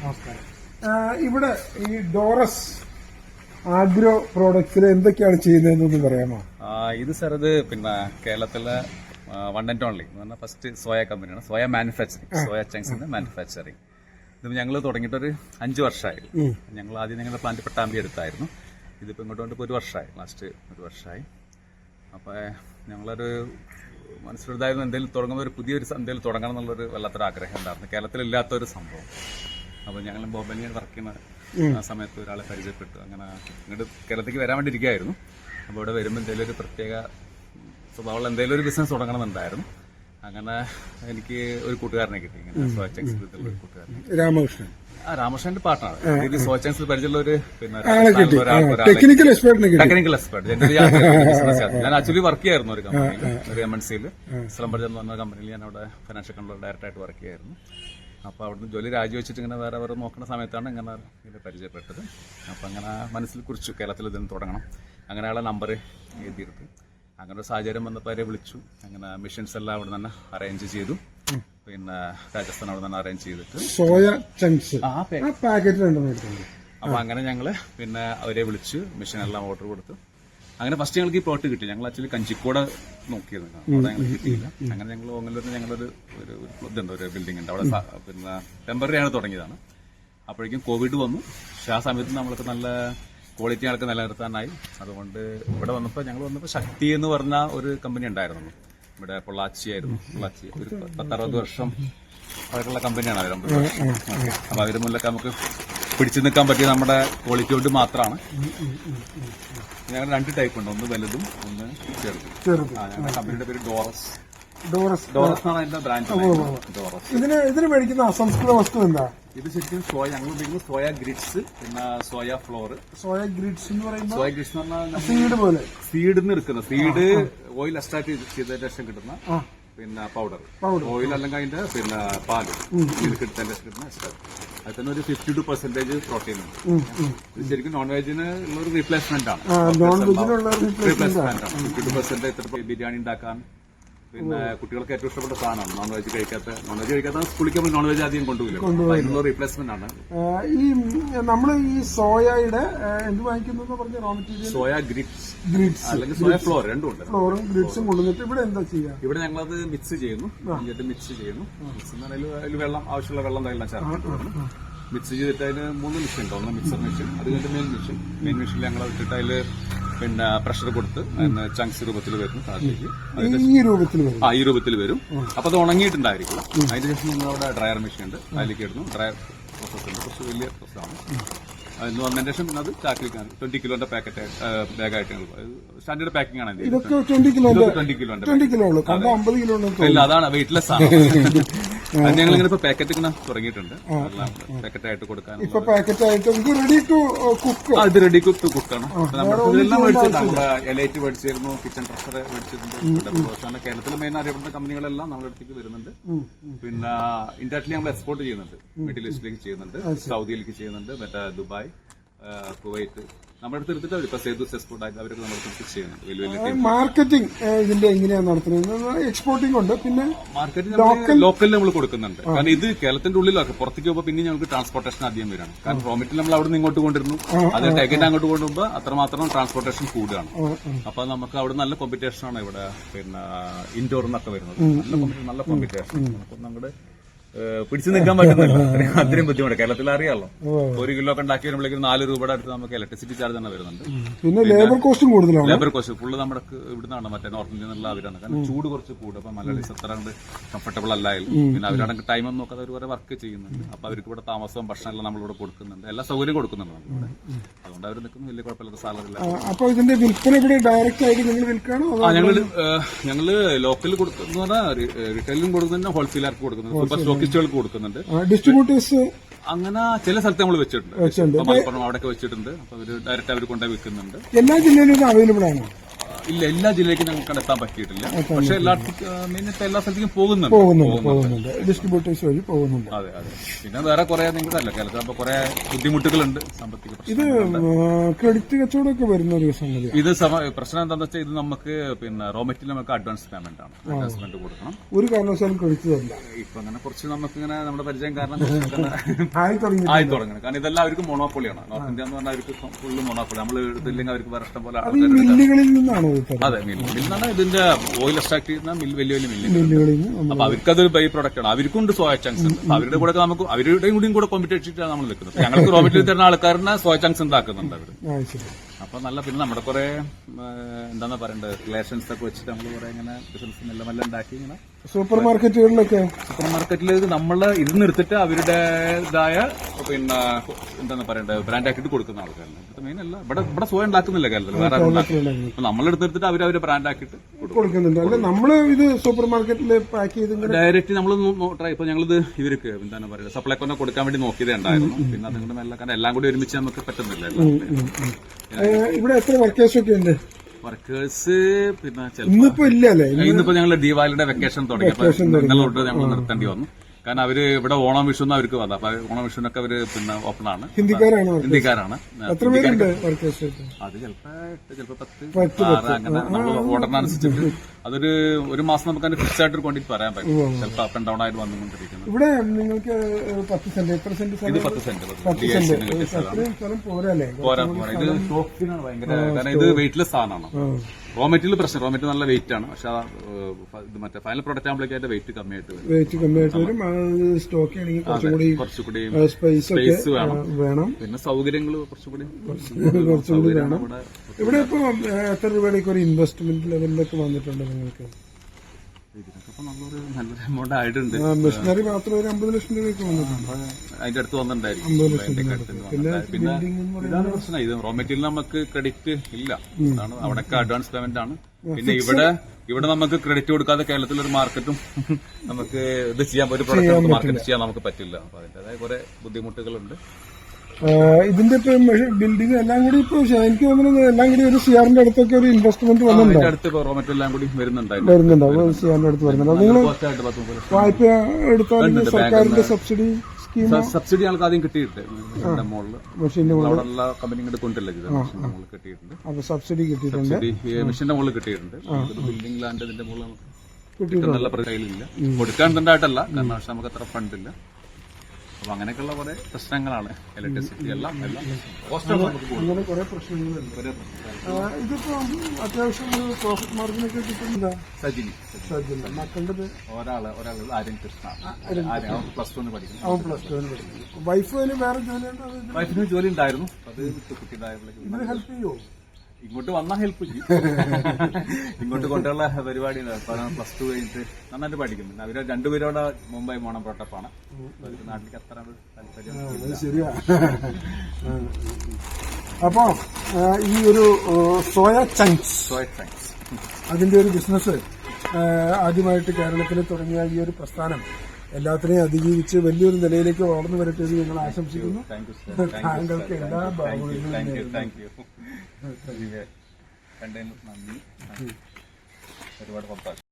നമസ്കാരം. ഇവിടെ ഈ ഡോറസ് ആഗ്രോ പ്രോഡക്ട്സിൽ എന്തൊക്കെയാണ് ചെയ്യുന്നതെന്ന് പറയാമോ? ഇത് സാർ ഇത് പിന്നെ കേരളത്തിലെ വൺ ആൻഡ് ഓൺലി എന്ന് പറഞ്ഞാൽ ഫസ്റ്റ് സോയ കമ്പനിയാണ് സോയ മാനുഫാക്ചറിങ് സോയ ചങ്സിന്റെ മാനുഫാക്ചറിങ് ഇത് ഞങ്ങൾ തുടങ്ങിയിട്ടൊരു അഞ്ച് വർഷമായി ഞങ്ങൾ ആദ്യം ഞങ്ങളുടെ പ്ലാന്റ് പട്ടാമ്പി എടുത്തായിരുന്നു. ഇതിപ്പോൾ ഇങ്ങോട്ട് കൊണ്ട് ഒരു വർഷമായി ലാസ്റ്റ് ഒരു വർഷമായി അപ്പോൾ ഞങ്ങളൊരു മനസ്സിലുണ്ടായിരുന്നു എന്തെങ്കിലും തുടങ്ങുന്ന ഒരു പുതിയൊരു എന്തെങ്കിലും തുടങ്ങണം എന്നുള്ളൊരു വല്ലാത്തൊരു ആഗ്രഹം ഉണ്ടായിരുന്നു. കേരളത്തിലില്ലാത്തൊരു സംഭവം. അപ്പോൾ ഞങ്ങൾ ബോംബെയിൽ വർക്ക് ചെയ്യുന്ന ആ സമയത്ത് ഒരാളെ പരിചയപ്പെട്ടു. അങ്ങനെ ഇങ്ങോട്ട് കേരളത്തിലേക്ക് വരാൻ വേണ്ടി ഇരിക്കുകയായിരുന്നു അപ്പോൾ ഇവിടെ വരുമ്പോൾ എന്തെങ്കിലും ഒരു പ്രത്യേക സ്വഭാവമുള്ള എന്തെങ്കിലും ഒരു ബിസിനസ് തുടങ്ങണമെന്നുണ്ടായിരുന്നു. അങ്ങനെ എനിക്ക് ഒരു കൂട്ടുകാരനെ കിട്ടി. ഇങ്ങനെ ഒരു രാമകൃഷ്ണൻ. ആ രാമകൃഷ്ണന്റെ പാട്ടാണ് ഇത് പരിചയമുള്ള ഒരു പിന്നെ ടെക്നിക്കൽ എക്സ്പെർട്ട് എന്റെ. ഞാൻ ആക്ച്വലി വർക്ക് ചെയ്യായിരുന്നു ഒരു കമ്പനിയിൽ ഒരു എം എൻ സിയിൽ സ്ലംബർജ് എന്ന് പറഞ്ഞ കമ്പനിയിൽ ഞാൻ അവിടെ ഫിനാൻഷ്യൽ കൺട്രോൾ ഡയറക്ടറായിട്ട് വർക്ക് ചെയ്യായിരുന്നു. അപ്പോൾ അവിടുന്ന് ജോലി രാജിവെച്ചിട്ട് ഇങ്ങനെ വേറെ വേറെ നോക്കുന്ന സമയത്താണ് ഇങ്ങനെ ഇതിനെ പരിചയപ്പെട്ടത്. അപ്പോൾ അങ്ങനെ മനസ്സിൽ കുറിച്ചു കേരളത്തിൽ ഇതിന് തുടങ്ങണം. അങ്ങനെയുള്ള നമ്പർ എഴുതിയിട്ട് അങ്ങനെ ഒരു സാഹചര്യം വന്നപ്പോൾ അവരെ വിളിച്ചു. അങ്ങനെ മിഷൻസ് എല്ലാം അവിടെ തന്നെ അറേഞ്ച് ചെയ്തു. പിന്നെ രാജസ്ഥാൻ അവിടെ തന്നെ അറേഞ്ച് ചെയ്തിട്ട്. സോയ ചങ്ക്സ് ആ പാക്കറ്റ് രണ്ടെണ്ണം എടുത്തോളൂ അപ്പൊ അങ്ങനെ ഞങ്ങൾ പിന്നെ അവരെ വിളിച്ച് മിഷൻ എല്ലാം ഓർഡർ കൊടുത്തു അങ്ങനെ ഫസ്റ്റ് ഞങ്ങൾക്ക് ഈ പ്ലോട്ട് കിട്ടി. ഞങ്ങൾ ആക്ച്വലി കഞ്ചിക്കോട് നോക്കിയിരുന്നു. അവിടെ കിട്ടിയില്ല അങ്ങനെ ഞങ്ങൾ ഓങ്ങല്ലൂരിൽ ഞങ്ങളൊരു ഒരു ഒരു ഇതുണ്ട് ഒരു ബിൽഡിംഗ് ഉണ്ട്. അവിടെ പിന്നെ ടെമ്പററി ആണ് തുടങ്ങിയതാണ്. അപ്പോഴേക്കും കോവിഡ് വന്നു. പക്ഷെ ആ സമയത്ത് നമ്മൾക്ക് നല്ല ക്വാളിറ്റി ഞങ്ങൾക്ക് നിലനിർത്താനായി. അതുകൊണ്ട് ഇവിടെ വന്നപ്പോൾ ഞങ്ങൾ വന്നപ്പോൾ ശക്തി എന്ന് പറഞ്ഞ ഒരു കമ്പനി ഉണ്ടായിരുന്നു. ഇവിടെ പൊള്ളാച്ചി ആയിരുന്നു. പൊള്ളാച്ചി ഒരു പത്തറുപത് വർഷം അവർക്കുള്ള കമ്പനിയാണ് അവർ അപ്പൊ അവർ മുല്ലൊക്കെ നമുക്ക് പിടിച്ചു നിൽക്കാൻ പറ്റിയ നമ്മുടെ ക്വാളിറ്റി കൊണ്ട് മാത്രമാണ് ഞങ്ങൾ രണ്ട് ടൈപ്പ് ഉണ്ട്. ഒന്ന് വലുതും ഒന്ന് ചെറുതും. ചെറുത്. ആ ഞങ്ങളുടെ കമ്പനിയുടെ പേര് ഡോറസ് ഡോറസ് ഡോറസ് ആണ് അതിന്റെ ബ്രാൻഡ് ഡോറസ് ഇതിന് ഇതിന് മേടിക്കുന്ന അസംസ്കൃത വസ്തു എന്താ? ഇത് ശരിക്കും സോയ ഞങ്ങൾ ഉപയോഗിക്കുന്നത് സോയ ഗ്രിഡ്സ് പിന്നെ സോയ ഫ്ലോർ സോയ ഗ്രിഡ്സ് എന്ന് പറയുമ്പോൾ സോയ ഗ്രിഡ്സ് എന്ന് പറഞ്ഞാൽ സീഡ് പോലെ. സീഡിൽ നിന്ന് എടുക്കുന്ന സീഡ് ഓയിൽ എക്സ്ട്രാക്ട് ചെയ്തതിന് ശേഷം കിട്ടുന്ന ആ. പിന്നെ പൗഡർ Powder. ഓയിൽ അല്ലെങ്കിൽ അതിന്റെ പിന്നെ പാൽ. ഇത് കിട്ടുന്നതിന്റെ ശേഷം കിട്ടുന്ന അതിൽ തന്നെ ഒരു ഫിഫ്റ്റി ടു പെർസെന്റേജ് പ്രോട്ടീൻ ഉണ്ട്. ശരിക്കും നോൺ വെജിന് ഉള്ള ഒരു റീപ്ലേസ്മെന്റ് ആണ്. റീപ്ലേസ്മെന്റ് ആണ് ഫിഫ്റ്റി ടു പെർസെന്റ് ബിരിയാണി ഉണ്ടാക്കാൻ പിന്നെ കുട്ടികൾക്ക് ഏറ്റവും ഇഷ്ടപ്പെട്ട സാധനമാണ് നോൺ വെജ് കഴിക്കാത്ത നോൺ വെജ് കഴിക്കാത്ത നമ്മൾ നോൺ വെജ് ആദ്യം കൊണ്ടുപോയില്ല റീപ്ലേസ്മെന്റ് ആണ്. ഈ നമ്മൾ ഈ സോയയുടെ എന്ത് വാങ്ങിക്കുന്നു പറഞ്ഞ raw material soya grits grits അല്ലെങ്കിൽ സോയ ഫ്ലോർ രണ്ടും ഉണ്ട്. ഫ്ലോറും ഗ്രിഡ്സും കൊണ്ടുവന്നിട്ട് ഇവിടെ എന്താ ചെയ്യുക ഇവിടെ ഞങ്ങൾ അത് മിക്സ് ചെയ്യുന്നു എന്നിട്ട് മിക്സ് ചെയ്യുന്നു. മിക്സ് എന്ന് പറഞ്ഞാൽ അതിൽ വെള്ളം ആവശ്യമുള്ള വെള്ളം ചേർത്തിട്ട് മിക്സ് ചെയ്തിട്ട് അതിന് മൂന്ന് മെഷീൻ ഉണ്ട്. ഒന്ന് മിക്സർ മെഷീൻ അത് കഴിഞ്ഞിട്ട് മെയിൻ മെഷീൻ മെയിൻ മെഷീനിൽ ഞങ്ങൾ ഇട്ടിട്ട് അതിൽ പിന്നെ പ്രഷർ കൊടുത്ത് ചങ്ക്സ് രൂപത്തിൽ താഴത്തേക്ക് ഈ- രൂപത്തിൽ വരും. ആ ഈ രൂപത്തിൽ വരും. അപ്പൊ അത് ഉണങ്ങിയിട്ടുണ്ടായിരിക്കും. അതിന് ശേഷം നമ്മൾ അവിടെ ഡ്രയർ മെഷീൻ ഉണ്ട്. അതിലേക്ക് ഇടുന്നു ഡ്രയർ പ്രോസസ് ഉണ്ട്. കുറച്ച് വലിയ പ്രോസസ്സാണ് അതിന് വന്നതിന് ശേഷം പിന്നെ അത് ചാക്കിലേക്ക് ട്വന്റി കിലോന്റെ പാക്കറ്റ് ബാഗായിട്ട് സ്റ്റാൻഡേർഡ് പാക്കിംഗ് ആണ് ട്വന്റി കിലോ ട്വന്റി കിലോ ഇല്ല അതാണ് വെയിറ്റ്ലെസ് ആണ് അത് ഞങ്ങൾ ഇങ്ങനെ ഇപ്പൊ പാക്കറ്റ് ഇങ്ങനെ തുടങ്ങിയിട്ടുണ്ട്. പാക്കറ്റ് ആയിട്ട് കൊടുക്കാൻ ഇപ്പൊ പാക്കറ്റ് ആയിട്ട് റെഡി ടു കുക്ക് ആ, റെഡി ടു കുക്ക് കുക്കാണ് നമ്മുടെ ഇതെല്ലാം മേടിച്ചിട്ടുണ്ട് നമ്മുടെ എലൈറ്റ് മേടിച്ചിരുന്നു കിച്ചൺ ട്രഷർ മേടിച്ചിട്ടുണ്ട് കേരളത്തിൽ മെയിൻ അറിയപ്പെടുന്ന കമ്പനികളെല്ലാം നമ്മുടെ അടുത്തേക്ക് വരുന്നുണ്ട്. പിന്നെ ഇന്ത്യയിൽ നമ്മൾ എക്സ്പോർട്ട് ചെയ്യുന്നുണ്ട്. മിഡിൽ ഈസ്റ്റിലേക്ക് ചെയ്യുന്നുണ്ട്. സൗദിയിലേക്ക് ചെയ്യുന്നുണ്ട്. മറ്റേ ദുബായ്. കുവൈറ്റ്. നമ്മുടെ അടുത്ത് എടുത്തിട്ട് ഇപ്പൊ സേതു എക്സ്പോർട്ട് ആയിട്ട് അവർക്ക് നമ്മുടെ അടുത്ത് ചെയ്യുന്നുണ്ട്. വലിയ വലിയ മാർക്കറ്റിംഗ് ഇതിന്റെ എങ്ങനെയാണ് നടത്തുന്നത്? എക്സ്പോർട്ടിംഗ് ഉണ്ട്. പിന്നെ മാർക്കറ്റിൽ ലോക്കലിൽ നമ്മൾ കൊടുക്കുന്നുണ്ട്. കാരണം ഇത് കേരളത്തിന്റെ ഉള്ളിലൊക്കെ പുറത്തേക്ക് പോകുമ്പോൾ പിന്നെ ഞങ്ങൾക്ക് ട്രാൻസ്പോർട്ടേഷൻ ആദ്യം വരാണ്. കാരണം മെറ്റീരിയൽ നമ്മൾ അവിടെ നിന്ന് ഇങ്ങോട്ട് കൊണ്ടിരുന്നു അത് ടെക്കറ്റ് അങ്ങോട്ട് കൊണ്ടുപോകുമ്പോൾ അത്രമാത്രം ട്രാൻസ്പോർട്ടേഷൻ കൂടുകയാണ്. അപ്പൊ നമുക്ക് അവിടെ നല്ല കോമ്പറ്റീഷൻ ആണ് ഇവിടെ പിന്നെ ഇൻഡോർ നിന്നൊക്കെ വരുന്നത്. നല്ല നല്ല കോമ്പറ്റീഷൻ അപ്പൊ നമ്മുടെ പിടിച്ചു നിൽക്കാൻ പറ്റുന്നില്ല. അത്രയും- ബുദ്ധിമുട്ട്. കേരളത്തിൽ അറിയാമല്ലോ ഒരു കിലോ ഒക്കെ ഉണ്ടാക്കി വരുമ്പോഴേക്കും നാല് രൂപയുടെ അടുത്ത് നമുക്ക് ഇലക്ട്രിസിറ്റി ചാർജ് തന്നെ വരുന്നുണ്ട്. പിന്നെ ലേബർ കോസ്റ്റും കൂടുതലാണ്. ലേബർ കോസ്റ്റ് ഫുള്ള് നമ്മുടെ ഇവിടുന്നാണ് മറ്റേ നോർത്ത് ഇന്ത്യയിൽ നിന്നുള്ള അവരാണ്. കാരണം ചൂട് കുറച്ച് കൂടും. അപ്പൊ മലയാളീസ് അത്ര കംഫർട്ടബിൾ അല്ലായാലും പിന്നെ അവരാണെങ്കിൽ ടൈം ഒന്നും നോക്കാതെ അവർ വരെ വർക്ക് ചെയ്യുന്നുണ്ട് അപ്പൊ അവർക്ക് ഇവിടെ താമസവും ഭക്ഷണം എല്ലാം നമ്മളിവിടെ കൊടുക്കുന്നുണ്ട്. എല്ലാ സൗകര്യം കൊടുക്കുന്നുണ്ട് നമ്മളിവിടെ. അതുകൊണ്ട് അവർ നിൽക്കുന്ന വലിയ കുഴപ്പമില്ലാത്ത സാലറി ഇല്ല. അപ്പൊ ഇതിന്റെ വിൽപ്പന ഇവിടെ ഡയറക്റ്റ് ആയിട്ട് നിങ്ങൾ വിൽക്കാണോ ഞങ്ങൾ ഞങ്ങൾ ലോക്കലിൽ കൊടുക്കുന്ന റീറ്റെയിലും കൊടുക്കുന്നുണ്ട് ഹോൾസെയിലർക്ക് കൊടുക്കുന്നുണ്ട്. സൂപ്പർ സ്റ്റോക്കിസ്റ്റുകൾക്ക് കൊടുക്കുന്നുണ്ട്. ഡിസ്ട്രിബ്യൂട്ടേഴ്സ് അങ്ങനെ ചില സ്ഥലത്ത് നമ്മൾ വെച്ചിട്ടുണ്ട്. അവിടെ മലപ്പുറം അവിടെയൊക്കെ വെച്ചിട്ടുണ്ട്. അപ്പൊ അവർ ഡയറക്റ്റ് അവർ കൊണ്ടുപോയി വിൽക്കുന്നുണ്ട്. എല്ലാ ജില്ലയിലും അവൈലബിൾ ആണ്. ഇല്ല എല്ലാ ജില്ലയിലേക്കും ഞങ്ങൾക്ക് എത്താൻ പറ്റിയിട്ടില്ല. പക്ഷെ എല്ലാ മെയിൻ എല്ലാ സ്ഥലത്തേക്കും പോകുന്നുണ്ട്. പോകുന്നുണ്ട് പോകുന്നുണ്ട്. ഡിസ്ട്രിബ്യൂട്ടേഴ്സ് വഴി പോകുന്നുണ്ട്. അതെ അതെ. പിന്നെ വേറെ കുറെ നിങ്ങൾക്കല്ല കേരളത്തിൽ അപ്പൊ കുറെ ബുദ്ധിമുട്ടുകളുണ്ട് സാമ്പത്തിക ഇത് ക്രെഡിറ്റ് കച്ചവടമൊക്കെ വരുന്ന ഒരു സംഗതി ഇത് പ്രശ്നം എന്താണെന്ന് വെച്ചാൽ ഇത് നമുക്ക് പിന്നെ റോ മെറ്റീരിയൽ നമുക്ക് അഡ്വാൻസ് പേയ്മെന്റ് ആണ്. അഡ്വാൻസ്മെന്റ് കൊടുക്കണം. ഒരു കാരണവശാലും ക്രെഡിറ്റ് തരില്ല ഇപ്പൊ അങ്ങനെ കുറച്ച് നമുക്ക് ഇങ്ങനെ നമ്മുടെ പരിചയം കാരണം ആയി തുടങ്ങി ആയി തുടങ്ങണം കാരണം ഇതെല്ലാം അവർക്ക് മോണോപ്പൊളിയാണ് നോർത്ത് ഇന്ത്യ എന്ന് പറഞ്ഞാൽ അവർക്ക് ഫുള്ള് മോണോപ്പൊളി നമ്മൾ എടുത്തില്ലെങ്കിൽ അവർക്ക് വേറെ ഇഷ്ടം പോലെ മില്ലുകളിൽ നിന്നാണോ അതെ മിൽ മിൽ ഇതിന്റെ ഓയിൽ എക്സ്ട്രാക്ട് ചെയ്യുന്ന മിൽ വലിയ വലിയ മില്ല് മില്ലുകളിൽ അപ്പൊ അവർക്ക് അതൊരു ബൈ പ്രൊഡക്റ്റ് ആണ്. അവർക്കുണ്ട് സോയ ചങ്ക്സ് ഉണ്ട് അവരുടെ കൂടെ നമുക്ക് അവരുടെയും കൂടിയും കൂടെ കോമ്പറ്റ് അടിച്ചിട്ടാണ് നമ്മൾ നിൽക്കുന്നത്. ഞങ്ങൾക്ക് റോ മെറ്റീരിയൽ തരുന്ന ആൾക്കാരനെ സോയ ചങ്ക്സ് ഉണ്ടാക്കുന്നുണ്ട് അവർ ആ ശരി അപ്പൊ നല്ല പിന്നെ നമ്മുടെ കുറെ എന്താന്ന് പറയണ്ടത് റിലേഷൻസ് ഒക്കെ വെച്ചിട്ട് നമ്മൾ കുറെ ഇങ്ങനെ ബിസിനസ് നല്ല നല്ല ഉണ്ടാക്കി ഇങ്ങനെ സൂപ്പർ മാർക്കറ്റുകളിലൊക്കെ സൂപ്പർ മാർക്കറ്റിൽ നമ്മൾ ഇത് നിർത്തിട്ട് അവരുടേതായ പിന്നെ എന്താണ് പറയണ്ടത് ബ്രാൻഡ് ആക്കിയിട്ട് കൊടുക്കുന്ന ആൾക്കാരാണ് ഇത് മെയിൻ അല്ല. ഇവിടെ ഇവിടെ സ്വയം ഉണ്ടാക്കുന്നില്ല കേരളത്തിൽ വേറെ ആരും ഉണ്ടാക്കുന്നില്ല. അപ്പൊ നമ്മൾ എടുത്തെടുത്തിട്ട് അവർ അവർ ബ്രാൻഡ് ആക്കിയിട്ട് കൊടുക്കുന്നുണ്ട്. അല്ല നമ്മൾ ഇത് സൂപ്പർ മാർക്കറ്റിൽ പാക്ക് ചെയ്ത് ഡയറക്റ്റ് നമ്മൾ ട്രൈ ഇപ്പൊ ഞങ്ങളിത് ഇവർക്ക് എന്താണ് പറയുക സപ്ലൈക്കൊന്നെ കൊടുക്കാൻ വേണ്ടി നോക്കിയതേ ഉണ്ടായിരുന്നു. പിന്നെ അതുകൊണ്ട് നല്ല കാരണം എല്ലാം കൂടി ഒരുമിച്ച് നമുക്ക് പറ്റുന്നില്ല. ഇവിടെ എത്ര വർക്കേഴ്സ് ഒക്കെ ഉണ്ട്? വർക്കേഴ്സ് പിന്നെ ഇന്നിപ്പോ ഇല്ല അല്ലേ? ഇന്നിപ്പോ ഞങ്ങൾ ദീപാവലിയുടെ വെക്കേഷൻ തുടങ്ങി. അപ്പൊ ഇന്നലെ തൊട്ട് ഞങ്ങൾ നിർത്തേണ്ടി വന്നു. കാരണം അവർ ഇവിടെ ഓണം വിഷു അവർക്ക് വന്നത്. അപ്പൊ ഓണം വിഷുവിനൊക്കെ അവർ പിന്നെ ഓപ്പൺ ആണ്. ഹിന്ദിക്കാരാണ് ഹിന്ദിക്കാരാണ്. എത്ര പേരുണ്ട് വർക്കേഴ്സ് അത് ചിലപ്പോ എട്ട് ചിലപ്പോ പത്ത്. ആറ് അങ്ങനെ നമ്മൾ ഓർഡറിനനുസരിച്ചിട്ട് അതൊരു ഒരു മാസം നമുക്ക് അതിന്റെ ഫിക്സ് ആയിട്ട് ക്വാണ്ടിറ്റി പറയാൻ പറ്റും. ചിലപ്പോ അപ്പ് ആൻഡ് ഡൗൺ ആയിട്ട് വന്നുകൊണ്ടിരിക്കുന്നത് ഇവിടെ നിങ്ങൾക്ക് പത്ത് സെന്റ് എത്ര സെന്റ് ഇത് പത്ത് സെന്റ് പോരാ പോരാ. ഇത് ഷോപ്പിനാണ് ഭയങ്കര കാരണം ഇത് വെയിറ്റ്ലെസ് സാധനമാണ്. റോ മെറ്റീരിയൽ പ്രശ്നം റോ മെറ്റീരിയൽ നല്ല വെയിറ്റ് ആണ്. പക്ഷെ ഇത് മറ്റേ ഫൈനൽ പ്രോഡക്റ്റ് ആകുമ്പോഴേക്കും അതിന്റെ വെയിറ്റ് കമ്മിയായിട്ട് വരും. വെയിറ്റ് കമ്മിയായിട്ട് വരും. സ്റ്റോക്ക് ആണെങ്കിൽ കുറച്ചുകൂടി കുറച്ചുകൂടി സ്പേസ് വേണം. വേണം. പിന്നെ സൗകര്യങ്ങൾ കുറച്ചുകൂടി കുറച്ചുകൂടി വേണം. ഇവിടെ ഇപ്പൊ എത്ര രൂപയുടെയൊക്കെ ഒരു ഇൻവെസ്റ്റ്മെന്റ് ലെവലിലൊക്കെ വന്നിട്ടുണ്ട് നിങ്ങൾക്ക്? മെഷീനറി മാത്രം ഒരു അമ്പത് ലക്ഷം രൂപയ്ക്ക് അതിന്റെ അടുത്ത് വന്നിട്ടുണ്ടായിരിക്കും പിന്നെ ഇതാണ് പ്രശ്നം. ഇത് റോ മെറ്റീരിയൽ നമുക്ക് ക്രെഡിറ്റ് ഇല്ല. അതാണ് അവിടെയൊക്കെ അഡ്വാൻസ് പേയ്മെന്റ് ആണ്. പിന്നെ ഇവിടെ ഇവിടെ നമുക്ക് ക്രെഡിറ്റ് കൊടുക്കാതെ കേരളത്തിൽ ഒരു മാർക്കറ്റും നമുക്ക് ഇത് ചെയ്യാൻ ഒരു പ്രൊഡക്റ്റ് മാർക്കറ്റ് ചെയ്യാൻ നമുക്ക് പറ്റില്ല. അപ്പൊ അതിന്റേതായ കുറെ ബുദ്ധിമുട്ടുകളുണ്ട്. ഇതിന്റെ ഇപ്പൊ ബിൽഡിംഗ് എല്ലാം കൂടി ഇപ്പൊ എനിക്ക് തോന്നുന്നത് എല്ലാം കൂടി ഒരു സിആറിന്റെ അടുത്തൊക്കെ ഒരു ഇൻവെസ്റ്റ്മെന്റ് വന്നിട്ടുണ്ട്? അതിന്റെ അടുത്ത് ഇപ്പൊ റോ മെറ്റീരിയൽ എല്ലാം കൂടി വരുന്നുണ്ടായിരുന്നു. വരുന്നുണ്ടാവും സിആറിന്റെ അടുത്ത് വരുന്നുണ്ട്. നിങ്ങൾ വായ്പ എടുത്താൽ സർക്കാരിന്റെ സബ്സിഡി സബ്സിഡി ഞങ്ങൾക്ക് ആദ്യം കിട്ടിയിട്ടുണ്ട്. മെഷീന്റെ അവിടെയുള്ള കമ്പനി കൊണ്ടല്ല ഇത്. കിട്ടിയിട്ടുണ്ട്. അപ്പൊ സബ്സിഡി കിട്ടിയിട്ടുണ്ട്. മെഷീന്റെ മുകളിൽ കിട്ടിയിട്ടുണ്ട്. ബിൽഡിംഗ് ലാൻഡ് ഇതിന്റെ മുകളിൽ നല്ല കയ്യിലില്ല കൊടുക്കാൻ തണ്ടായിട്ടല്ല കാരണം പക്ഷെ നമുക്ക് അത്ര ഫണ്ടില്ല അപ്പൊ അങ്ങനെയൊക്കെയുള്ള കുറെ പ്രശ്നങ്ങളാണ് ഇലക്ട്രിസിറ്റി എല്ലാം എല്ലാം. അങ്ങനെ കുറെ പ്രശ്നങ്ങളുണ്ട് ഇതിപ്പോ അത്യാവശ്യം ഒരു പ്രോഫിറ്റ് മാർജിനൊക്കെ കിട്ടുന്നില്ല. സജിനി. സാധ്യത മക്കളുടെ പേര് ഒരാൾ ഒരാൾ ആര്യൻ കൃഷ്ണ. അവൻ പ്ലസ് ടു പഠിക്കുന്നു. അവൻ പ്ലസ് ടു പഠിക്കുന്നു. വൈഫ് അതിന് വേറെ ജോലിയുണ്ടോ വൈഫിന് ജോലി ഉണ്ടായിരുന്നു. അത് വിട്ടു ഇതിന് ഹെൽപ്പ് ചെയ്യോ? ഇങ്ങോട്ട് വന്നാൽ ഹെൽപ്പ് ചെയ്യും. ഇങ്ങോട്ട് കൊണ്ടുള്ള പരിപാടി പ്ലസ് ടു കഴിഞ്ഞിട്ട് നന്നായിട്ട് പഠിക്കും അവർ രണ്ടുപേരോടെ മുംബൈ മോണം പ്രോട്ടപ്പാണ് നാട്ടിലേക്ക് അത്ര താല്പര്യം അപ്പോ ഈ ഒരു സോയ ചങ്ക്സ് സോയ ചങ്സ് അതിന്റെ ഒരു ബിസിനസ് ആദ്യമായിട്ട് കേരളത്തിൽ തുടങ്ങിയ ഈ ഒരു പ്രസ്ഥാനം എല്ലാത്തിനെയും അതിജീവിച്ച് വലിയൊരു നിലയിലേക്ക് വളർന്നു വരട്ടെ എന്ന് ഞങ്ങൾ ആശംസിക്കുന്നു. താങ്കൾക്ക് എല്ലാ ഭാഗങ്ങളിലും ഒരുപാട്